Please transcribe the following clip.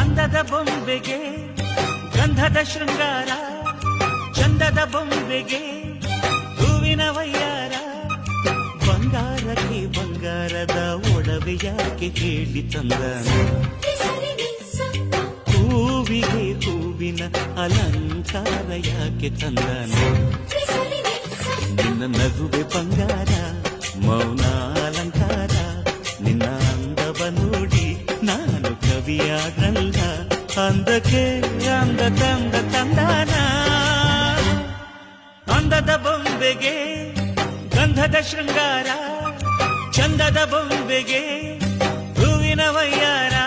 ಅಂದದ ಬೊಂಬೆಗೆ, ಗಂಧದ ಶೃಂಗಾರ, ಚಂದದ ಬೊಂಬೆಗೆ, ಹೂವಿನ ವಯ್ಯಾರ ಬಂಗಾರಕ್ಕೆ ಬಂಗಾರದ ಒಡವೆ ಯಾಕೆ ಹೇಳಿ ತಂದ? ಹೂವಿಗೆ ಹೂವಿನ ಅಲಂಕಾರ ಯಾಕೆ ತಂದನ ನಿನ್ನ ನಗುವೆ ಬಂಗಾರ, ಮೌನ ಅಲಂಕಾರ, ನಿನ್ನ ಅಂದವ ನೋಡಿ ನಾನು ಕವಿಯಾಗಲ್ಲ. ಅಂದಕ್ಕೆ ಅಂದ ತಂದ ತಂದಾನ. ಅಂದದ ಬೊಂಬೆಗೆ ಗಂಧದ ಶೃಂಗಾರ. ಚಂದದ ಬೊಂಬೆಗೆ ಹೂವಿನ ವಯ್ಯಾರ